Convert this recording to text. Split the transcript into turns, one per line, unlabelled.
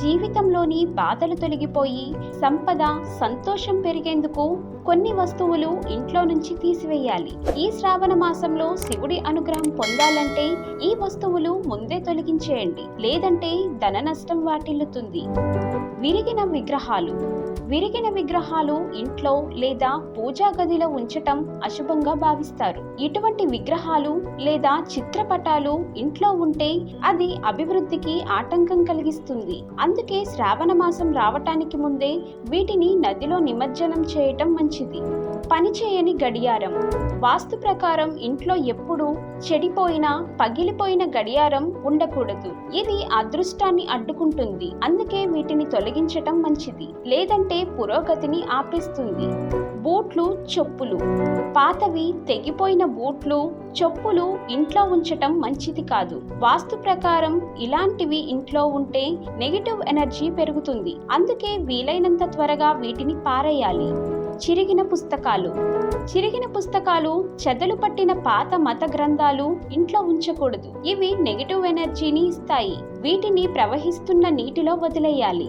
జీవితంలోని బాధలు తొలగిపోయి సంపద సంతోషం పెరిగేందుకు కొన్ని వస్తువులు ఇంట్లో నుంచి తీసివేయాలి. ఈ శ్రావణ మాసంలో శివుడి అనుగ్రహం పొందాలంటే ఈ వస్తువులు ముందే తొలగించేయండి. లేదంటే ధన నష్టం వాటిల్లుతుంది. విరిగిన విగ్రహాలు. విరిగిన విగ్రహాలు ఇంట్లో లేదా పూజా గదిలో ఉంచటం అశుభంగా భావిస్తారు. ఇటువంటి విగ్రహాలు లేదా చిత్రపటాలు ఇంట్లో ఉంటే అది అభివృద్ధికి ఆటంకం కలిగిస్తుంది. అందుకే శ్రావణ మాసం రావటానికి ముందే వీటిని నదిలో నిమజ్జనం చేయటం మంచిది. పనిచేయని గడియారం. వాస్తు ప్రకారం ఇంట్లో ఎప్పుడూ చెడిపోయిన పగిలిపోయిన గడియారం ఉండకూడదు. ఇది అదృష్టాన్ని అడ్డుకుంటుంది. అందుకే వీటిని తొలగించటం మంచిది. లేదంటే పురోగతిని ఆపేస్తుంది. బూట్లు చెప్పులు. పాతవి తెగిపోయిన బూట్లు చెప్పులు ఇంట్లో ఉంచటం మంచిది కాదు. వాస్తు ప్రకారం ఇలాంటివి ఇంట్లో ఉంటే నెగిటివ్ ఎనర్జీ పెరుగుతుంది. అందుకే వీలైనంత త్వరగా వీటిని పారేయాలి. చిరిగిన పుస్తకాలు. చిరిగిన పుస్తకాలు చెదలు పట్టిన పాత మత గ్రంథాలు ఇంట్లో ఉంచకూడదు. ఇవి నెగిటివ్ ఎనర్జీని ఇస్తాయి. వీటిని ప్రవహిస్తున్న నీటిలో వదిలేయాలి.